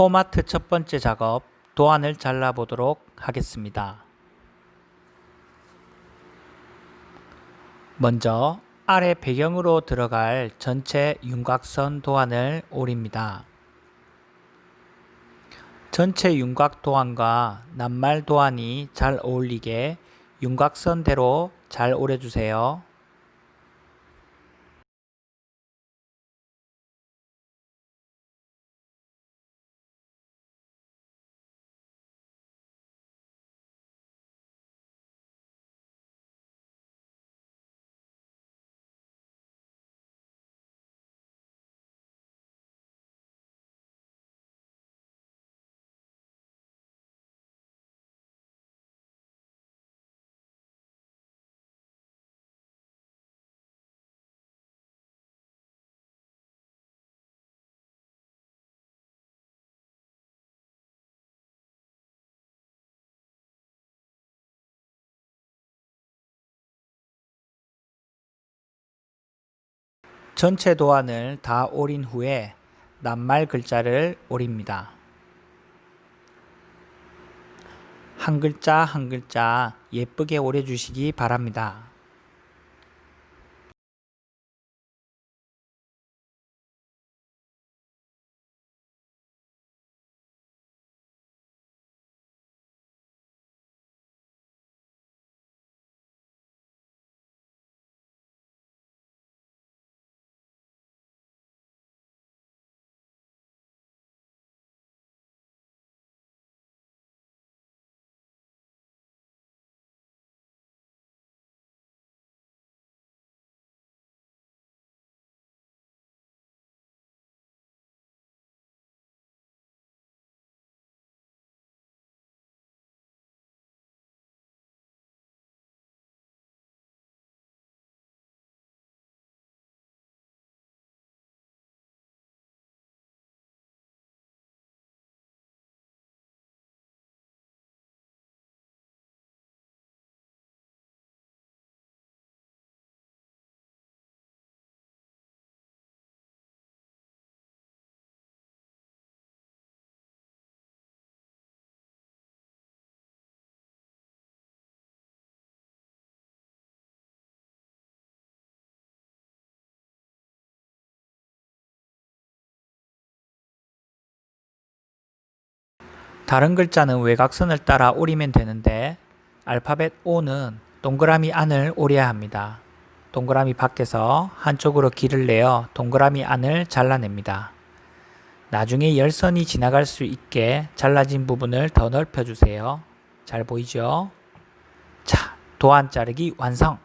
포마트 첫 번째 작업 도안을 잘라 보도록 하겠습니다. 먼저 아래 배경으로 들어갈 전체 윤곽선 도안을 오립니다. 전체 윤곽 도안과 낱말 도안이 잘 어울리게 윤곽선대로 잘 오려주세요. 전체 도안을 다 오린 후에 낱말 글자를 오립니다. 한 글자 한 글자 예쁘게 오려주시기 바랍니다. 다른 글자는 외곽선을 따라 오리면 되는데 알파벳 O는 동그라미 안을 오려야 합니다. 동그라미 밖에서 한쪽으로 길을 내어 동그라미 안을 잘라냅니다. 나중에 열선이 지나갈 수 있게 잘라진 부분을 더 넓혀주세요. 잘 보이죠? 자, 도안 자르기 완성!